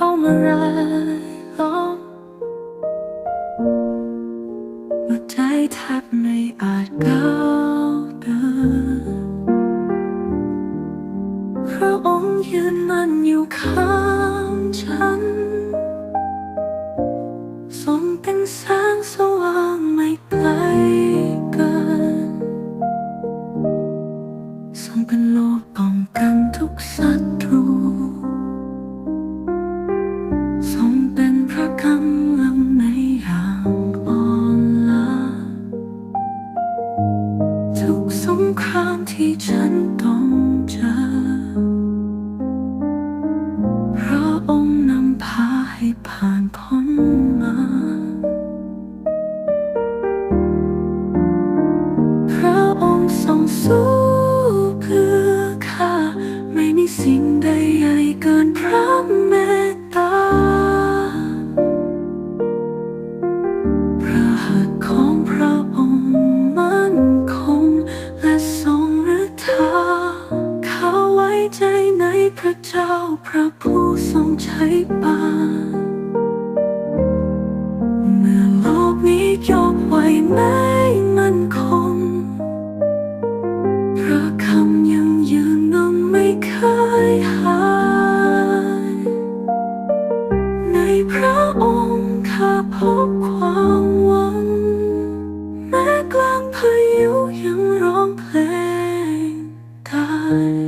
อะไรหรอกหัวใจแทบไม่อาจก้าวเดินพระองค์ยืนมันอยู่ข้างฉันทรงเป็นแสงสว่างไม่ไกลเกินทรงเป็นโลกป้องกันทุกศัตรู ทุกสงครามที่ฉันต้องเจอ พระองค์นำพาให้ผ่านพ้นมา พระองค์ทรงสู้ ใจในพระเจ้าพระผู้ทรงใช้ปานเมื่อโลกนี้ยกไว้ไม่มั่นคงพระคำยังยืนนงไม่เคยหายในพระองค์ข้าพบความหวังแม้กลางพายุยังร้องเพลงได้